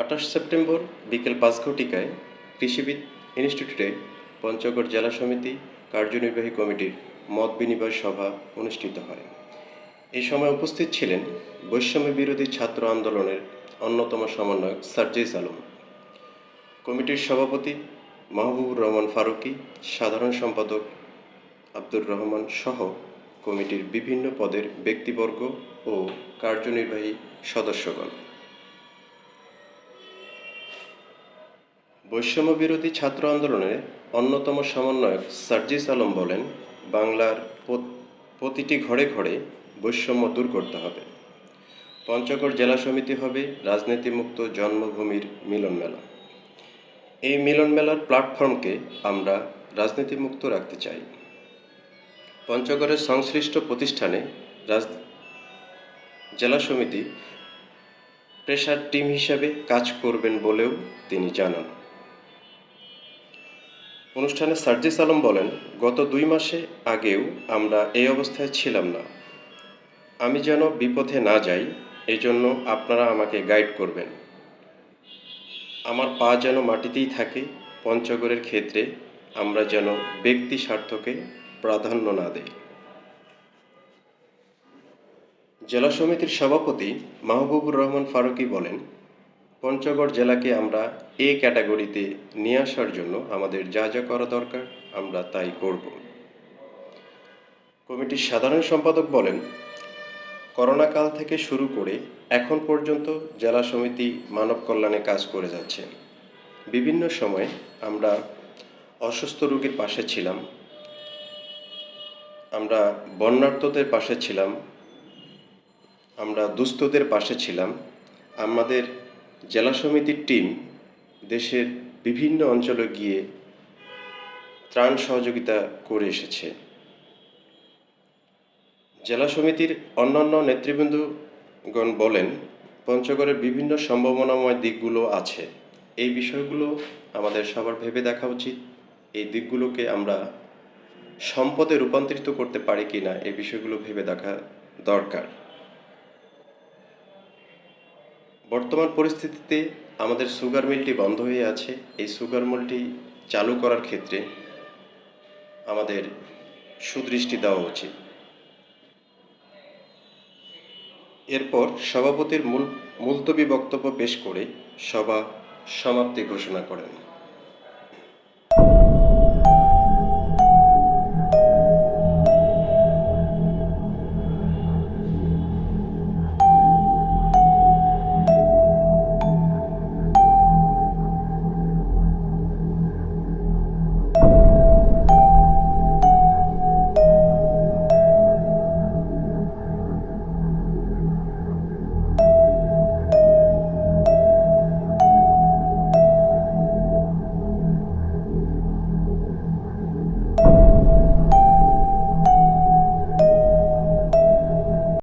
আঠাশ সেপ্টেম্বর বিকেল পাঁচ ঘটিকায় কৃষিবিদ ইনস্টিটিউটে পঞ্চগড় জেলা সমিতি কার্যনির্বাহী কমিটির মত বিনিময় সভা অনুষ্ঠিত হয়। এই সময় উপস্থিত ছিলেন বৈষম্য বিরোধী ছাত্র আন্দোলনের অন্যতম সমন্বয়ক সার্জিস আলম। কমিটির সভাপতি মাহবুবুর রহমান ফারুকী, সাধারণ সম্পাদক আব্দুর রহমান সহ কমিটির বিভিন্ন পদের ব্যক্তিবর্গ ও কার্যনির্বাহী সদস্যগণ। বৈষম্য বিরোধী ছাত্র আন্দোলনের অন্যতম সমন্বয়ক সার্জিস আলম বলেন, বাংলার প্রতিটি ঘরে ঘরে বৈষম্য দূর করতে হবে। পঞ্চগড় জেলা সমিতি হবে রাজনীতিমুক্ত জন্মভূমির মিলন মেলা। এই মিলন মেলার প্ল্যাটফর্মকে আমরা রাজনীতিমুক্ত রাখতে চাই। পঞ্চগড়ের সংশ্লিষ্ট প্রতিষ্ঠানে রাজ, জেলা সমিতি প্রেশার টিম হিসাবে কাজ করবেন বলেও তিনি জানান। অনুষ্ঠানে সার্জিস আলম বলেন, গত দুই মাসে আগেও আমরা এই অবস্থায় ছিলাম না। আমি যেন বিপথে না যাই, এজন্য আপনারা আমাকে গাইড করবেন। আমার পা যেন মাটিতেই থাকে, পঞ্চগড়ের ক্ষেত্রে আমরা যেন ব্যক্তি স্বার্থকে প্রাধান্য না দেই। জেলা সমিতির সভাপতি মাহবুবুর রহমান ফারুকী বলেন পঞ্চগড় জেলাকে আমরা এ ক্যাটাগরিতে নিয়ে আসার জন্য আমাদের যা যা করা দরকার আমরা তাই করব। কমিটির সাধারণ সম্পাদক বলেন, করোনা কাল থেকে শুরু করে এখন পর্যন্ত জেলা সমিতি মানব কল্যাণে কাজ করে যাচ্ছে। বিভিন্ন সময়ে আমরা অসুস্থ রোগীর পাশে ছিলাম, আমরা বন্যার্থদের পাশে ছিলাম, আমরা দুস্থদের পাশে ছিলাম, আমাদের জেলা সমিতির টিম দেশের বিভিন্ন অঞ্চলে গিয়ে ত্রাণ সহযোগিতা করে এসেছে। জেলা সমিতির অন্যান্য নেতৃবৃন্দগণ বলেন, পঞ্চগড়ের বিভিন্ন সম্ভাবনাময় দিকগুলো আছে। এই বিষয়গুলো আমাদের সবার ভেবে দেখা উচিত। এই দিকগুলোকে আমরা সম্পদে রূপান্তরিত করতে পারি কিনা এই বিষয়গুলো ভেবে দেখা দরকার। বর্তমান পরিস্থিতিতে আমাদের সুগার মিলটি বন্ধ হয়ে আছে। এই সুগার মিলটি চালু করার ক্ষেত্রে আমাদের সুদৃষ্টি দেওয়া উচিত। এরপর সভাপতির মূল, মুলতবি বক্তব্য পেশ করে সভা সমাপ্তি ঘোষণা করেন।